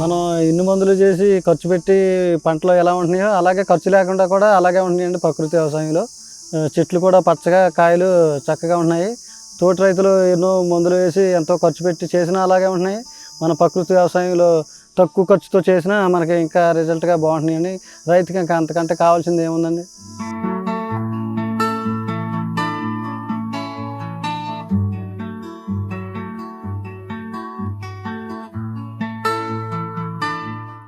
మనం ఇన్ని మందులు చేసి ఖర్చు పెట్టి పంటలు ఎలా ఉంటున్నాయో అలాగే ఖర్చు లేకుండా కూడా అలాగే ఉంటున్నాయండి ప్రకృతి వ్యవసాయంలో. చెట్లు కూడా పచ్చగా కాయలు చక్కగా ఉన్నాయి. తోటి రైతులు ఎన్నో మందులు వేసి ఎంతో ఖర్చు పెట్టి చేసినా అలాగే ఉంటున్నాయి. మన ప్రకృతి వ్యవసాయంలో తక్కువ ఖర్చుతో చేసినా మనకి ఇంకా రిజల్ట్గా బాగుంటున్నాయండి. రైతుకి ఇంకా అంతకంటే కావాల్సింది ఏముందండి?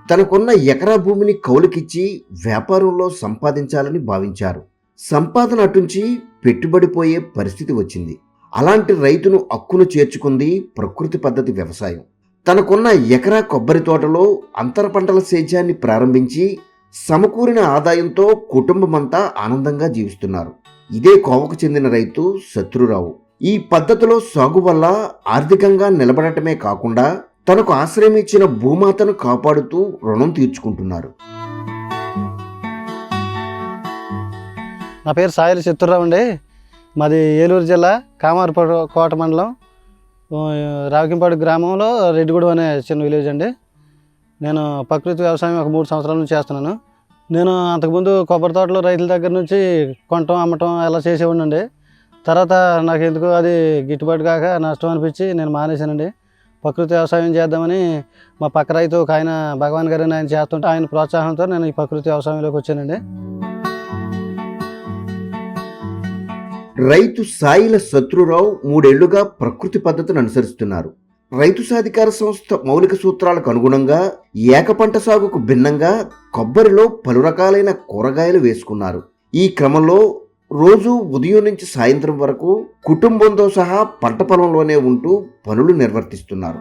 తనకున్న ఎకరా భూమిని కౌలుకిచ్చి వ్యాపారంలో సంపాదించాలని భావించారు. సంపాదన అటుంచి పెట్టుబడి పోయే పరిస్థితి వచ్చింది. అలాంటి రైతును అక్కును చేర్చుకుంది ప్రకృతి పద్ధతి వ్యవసాయం. తనకున్న ఎకరా కొబ్బరి తోటలో అంతర పంటల సేద్యాన్ని ప్రారంభించి సమకూరిన ఆదాయంతో కుటుంబమంతా ఆనందంగా జీవిస్తున్నారు. ఇదే కోవకు చెందిన రైతు శత్రురావు. ఈ పద్ధతిలో సాగు వల్ల ఆర్థికంగా నిలబడటమే కాకుండా తనకు ఆశ్రయం ఇచ్చిన భూమాతను కాపాడుతూ రుణం తీర్చుకుంటున్నారు. నా పేరు సాయిల చిత్తూరావు అండి. మాది ఏలూరు జిల్లా కామారపాడు కోట మండలం. ఆ, రావికింపాడు గ్రామంలో రెడ్డిగూడెం అనే చిన్న విలేజ్ అండి. నేను ప్రకృతి వ్యవసాయం ఒక మూడు సంవత్సరాల నుంచి చేస్తున్నాను. నేను అంతకుముందు కొబ్బరి తోటలో రైతుల దగ్గర నుంచి కొనటం అమ్మటం అలా చేసేవాడినండి తర్వాత నాకు ఎందుకు అది గిట్టుబాటు కాక నష్టం అనిపించి నేను మానేశానండి. ప్రకృతి వ్యవసాయం చేద్దామని మా పక్క రైతు ఒక ఆయన భగవాన్ గారిని ఆయన చేస్తుంటే ఆయన ప్రోత్సాహంతో నేను ఈ ప్రకృతి వ్యవసాయంలోకి వచ్చానండి. రైతు సాయిల శత్రురావు మూడేళ్ళుగా ప్రకృతి పద్ధతిని అనుసరిస్తున్నారు. రైతు సాధికార సంస్థ మౌలిక సూత్రాలకు అనుగుణంగా ఏకపంట సాగుకు భిన్నంగా కొబ్బరిలో పలు రకాలైన కూరగాయలు వేసుకున్నారు. ఈ క్రమంలో రోజు ఉదయం నుంచి సాయంత్రం వరకు కుటుంబంతో సహా పంట పొలంలోనే ఉంటూ పనులు నిర్వర్తిస్తున్నారు.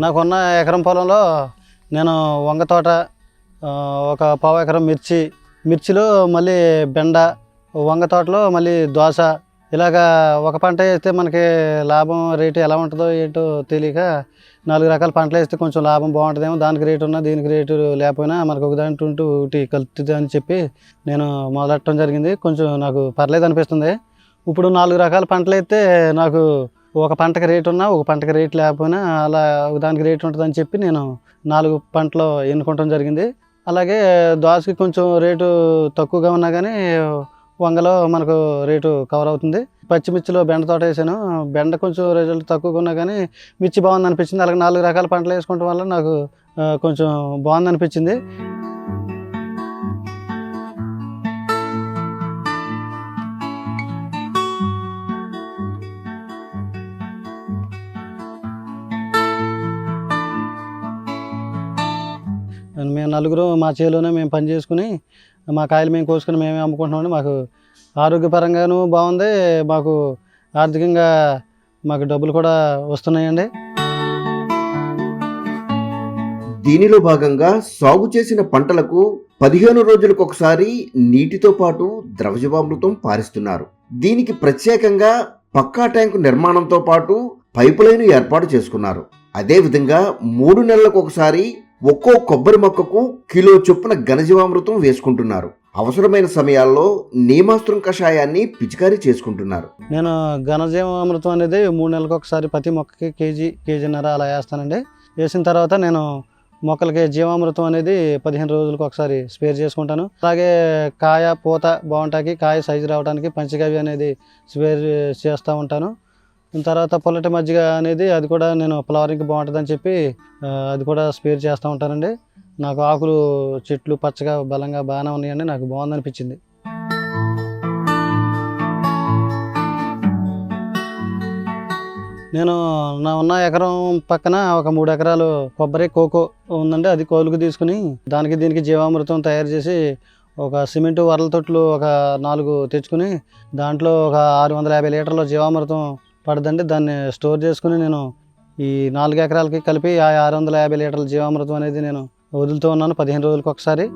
నాకున్న ఎకరం పొలంలో నేను వంగ తోట ఒక పావు ఎకరం మిర్చి మిర్చిలో మళ్ళీ బెండ వంగ తోటలో మళ్ళీ దోశ ఇలాగా ఒక పంట వేస్తే మనకి లాభం రేటు ఎలా ఉంటుందో ఏంటో తెలియక నాలుగు రకాల పంటలు వేస్తే కొంచెం లాభం బాగుంటుందేమో దానికి రేటు ఉన్నా దీనికి రేటు లేకపోయినా మనకు ఒక ఉంటూ ఒకటి కలుపుతుంది అని చెప్పి నేను మొదలెట్టడం జరిగింది. కొంచెం నాకు పర్లేదు అనిపిస్తుంది. ఇప్పుడు నాలుగు రకాల పంటలు అయితే నాకు ఒక పంటకి రేటు ఉన్నా ఒక పంటకి రేటు లేకపోయినా అలా ఒక దానికి రేటు ఉంటుందని చెప్పి నేను నాలుగు పంటలు ఎన్నుకోవటం జరిగింది. అలాగే దోసకి కొంచెం రేటు తక్కువగా ఉన్నా కానీ వంగలో మనకు రేటు కవర్ అవుతుంది. పచ్చిమిర్చిలో బెండ తోట వేసాను. బెండ కొంచెం రిజల్ట్ తక్కువగా ఉన్నా కానీ మిర్చి బాగుంది అనిపించింది. అలాగే నాలుగు రకాల పంటలు వేసుకోవడం వల్ల నాకు కొంచెం బాగుంది అనిపించింది. మేము నలుగురు మా చేలోనే మేము పని చేసుకుని మా కాయలు మేము కోసుకుని మేమే అమ్ముకుంటున్నామని మాకు ఆరోగ్యపరంగాను బాగుంది. మాకు ఆర్థికంగా మాకు డబ్బులు కూడా వస్తున్నాయండి. దీనిలో భాగంగా సాగు చేసిన పంటలకు పదిహేను రోజులకు ఒకసారి నీటితో పాటు ద్రవజవామృతం పారిస్తున్నారు. దీనికి ప్రత్యేకంగా పక్కా ట్యాంకు నిర్మాణంతో పాటు పైపు లైన్ ఏర్పాటు చేసుకున్నారు. అదేవిధంగా మూడు నెలలకు ఒకసారి ఒక్కో కొబ్బరి మొక్కకు కిలో చొప్పున ఘనజీవామృతం వేసుకుంటున్నారు. అవసరమైన సమయాల్లో నియమాస్త్రం కషాయాన్ని పిచికారీ చేసుకుంటున్నారు. నేను ఘనజీవామృతం అనేది మూడు నెలలకు ఒకసారి ప్రతి మొక్కకి కేజీ కేజీన్నర అలా వేస్తానండి. వేసిన తర్వాత నేను మొక్కలకి జీవామృతం అనేది పదిహేను రోజులకు ఒకసారి స్పేర్ చేసుకుంటాను. అలాగే కాయ పూత బాగుంటాకి కాయ సైజు రావడానికి పంచగవి అనేది స్పేర్ చేస్తూ ఉంటాను. తర్వాత పొల్లటి మజ్జిగ అనేది అది కూడా నేను ఫ్లవరింగ్ బాగుంటుందని చెప్పి అది కూడా స్పేర్ చేస్తూ ఉంటానండి. నాకు ఆకులు చెట్లు పచ్చగా బలంగా బాగానే ఉన్నాయండి. నాకు బాగుంది అనిపించింది నేను నా ఉన్న ఎకరం పక్కన ఒక మూడు ఎకరాలు కొబ్బరి కోకో ఉందండి. అది కోలుకు తీసుకుని దానికి దీనికి జీవామృతం తయారు చేసి ఒక సిమెంట్ వరల తొట్లు ఒక నాలుగు తెచ్చుకుని దాంట్లో ఒక ఆరు వందల యాభై లీటర్ల జీవామృతం పడదండి. దాన్ని స్టోర్ చేసుకుని నేను ఈ నాలుగు ఎకరాలకి కలిపి ఆ ఆరు వందల యాభై లీటర్ల జీవామృతం అనేది నేను వదులుతూ ఉన్నాను పదిహేను రోజులకు ఒకసారి.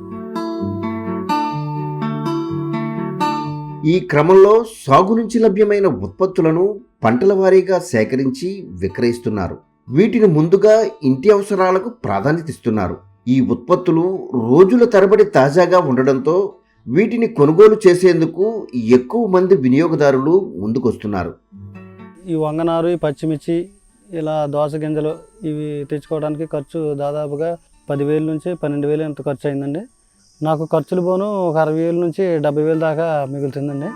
ఈ క్రమంలో సాగు నుంచి లభ్యమైన ఉత్పత్తులను పంటల వారీగా సేకరించి విక్రయిస్తున్నారు. వీటిని ముందుగా ఇంటి అవసరాలకు ప్రాధాన్యత ఇస్తున్నారు. ఈ ఉత్పత్తులు రోజుల తరబడి తాజాగా ఉండడంతో వీటిని కొనుగోలు చేసేందుకు ఎక్కువ మంది వినియోగదారులు ముందుకొస్తున్నారు. ఈ వంగనారు ఈ పచ్చిమిర్చి ఇలా దోస గింజలు ఇవి తెచ్చుకోవడానికి ఖర్చు దాదాపుగా పదివేలు నుంచి పన్నెండు వేలు ఎంత ఖర్చు అయిందండి నాకు ఖర్చులు పోను ఒక అరవై వేలు నుంచి డెబ్బై వేలు దాకా మిగులుతుందండి.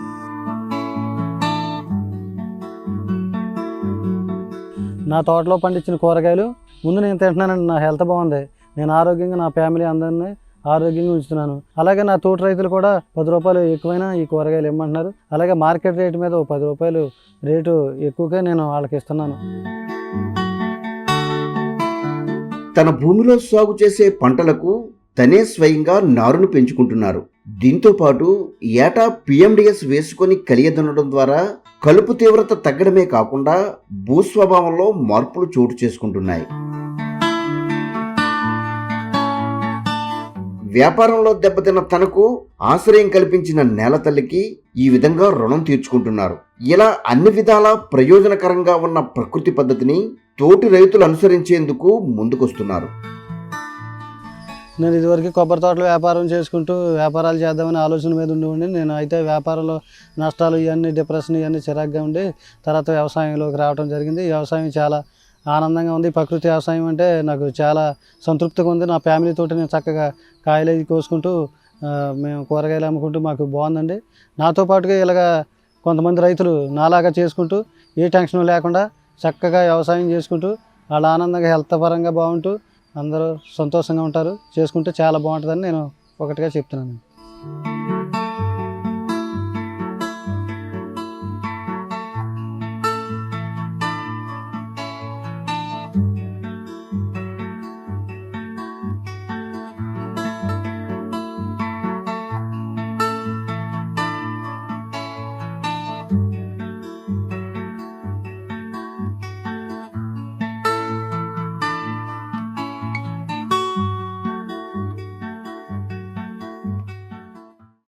నా తోటలో పండించిన కూరగాయలు ముందు నేను తింటున్నానండి. నా హెల్త్ బాగుంది. నేను ఆరోగ్యంగా నా ఫ్యామిలీ అందరినీ ఆరోగ్యంగా ఉంచుతున్నాను. అలాగే నా తోటి రైతులు కూడా పది రూపాయలు ఎక్కువైనా ఈ కూరగాయలు ఇమ్మంటున్నారు. అలాగే మార్కెట్ రేటు మీద ఓ పది రూపాయలు రేటు ఎక్కువగా నేను వాళ్ళకి ఇస్తున్నాను. తన భూమిలో సాగు చేసే పంటలకు తనే స్వయంగా నారును పెంచుకుంటున్నారు. దీంతో పాటు ఏటా పిఎండిఎస్ వేసుకొని కలియదనడం ద్వారా కలుపు తీవ్రత తగ్గడమే కాకుండా భూస్వభావంలో మార్పులు చోటు చేసుకుంటున్నాయి. వ్యాపారంలో దెబ్బతిన్న తనకు ఆశ్రయం కల్పించిన నేల తల్లికి ఈ విధంగా రుణం తీర్చుకుంటున్నారు. ఇలా అన్ని విధాలా ప్రయోజనకరంగా ఉన్న ప్రకృతి పద్ధతిని తోటి రైతులు అనుసరించేందుకు ముందుకొస్తున్నారు. నేను ఇదివరకు కొబ్బరి తోటలు వ్యాపారం చేసుకుంటూ వ్యాపారాలు చేద్దామని ఆలోచన మీద ఉండి నేను అయితే వ్యాపారంలో నష్టాలు ఇవన్నీ డిప్రెషన్ ఇవన్నీ చిరాగ్గా ఉండి తర్వాత వ్యవసాయంలోకి రావడం జరిగింది. వ్యవసాయం చాలా ఆనందంగా ఉంది. ప్రకృతి వ్యవసాయం అంటే నాకు చాలా సంతృప్తిగా ఉంది. నా ఫ్యామిలీ నేను చక్కగా కాయలు కోసుకుంటూ మేము కూరగాయలు అమ్ముకుంటూ మాకు బాగుందండి. నాతో పాటుగా ఇలాగ కొంతమంది రైతులు నాలాగా చేసుకుంటూ ఏ టెన్షన్ లేకుండా చక్కగా వ్యవసాయం చేసుకుంటూ వాళ్ళ ఆనందంగా హెల్త్ పరంగా బాగుంటూ అందరూ సంతోషంగా ఉంటారు. చేసుకుంటే చాలా బాగుంటుందని నేను ఒకటిగా చెప్తున్నాను.